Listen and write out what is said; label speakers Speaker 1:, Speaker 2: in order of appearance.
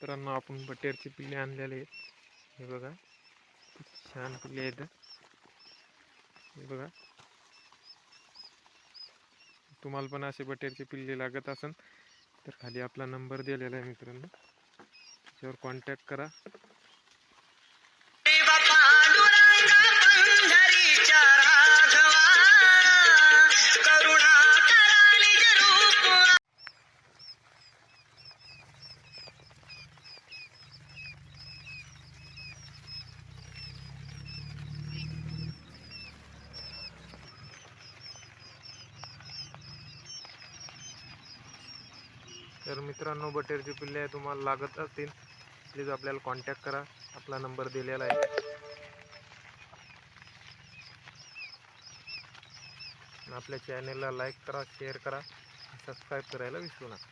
Speaker 1: मित्रांनो आपण बटेरचे पिल्ले आणलेले आहेत. हे बघा छान पिल्ले आहेत. हे बघा. तुम्हाला पण असे बटेरचे पिल्ले लागत असन तर खाली आपला नंबर दिलेला आहे मित्रांनो. त्याच्यावर कॉन्टॅक्ट करा. तर मित्रांनो बटेरचे पिल्ले तुम्हाला लागत असतील प्लीज आपल्याला कॉन्टॅक्ट करा. आपला नंबर दिलेला आहे. आपल्या चॅनेलला लाईक करा शेअर करा. सबस्क्राईब करायला विसरू नका.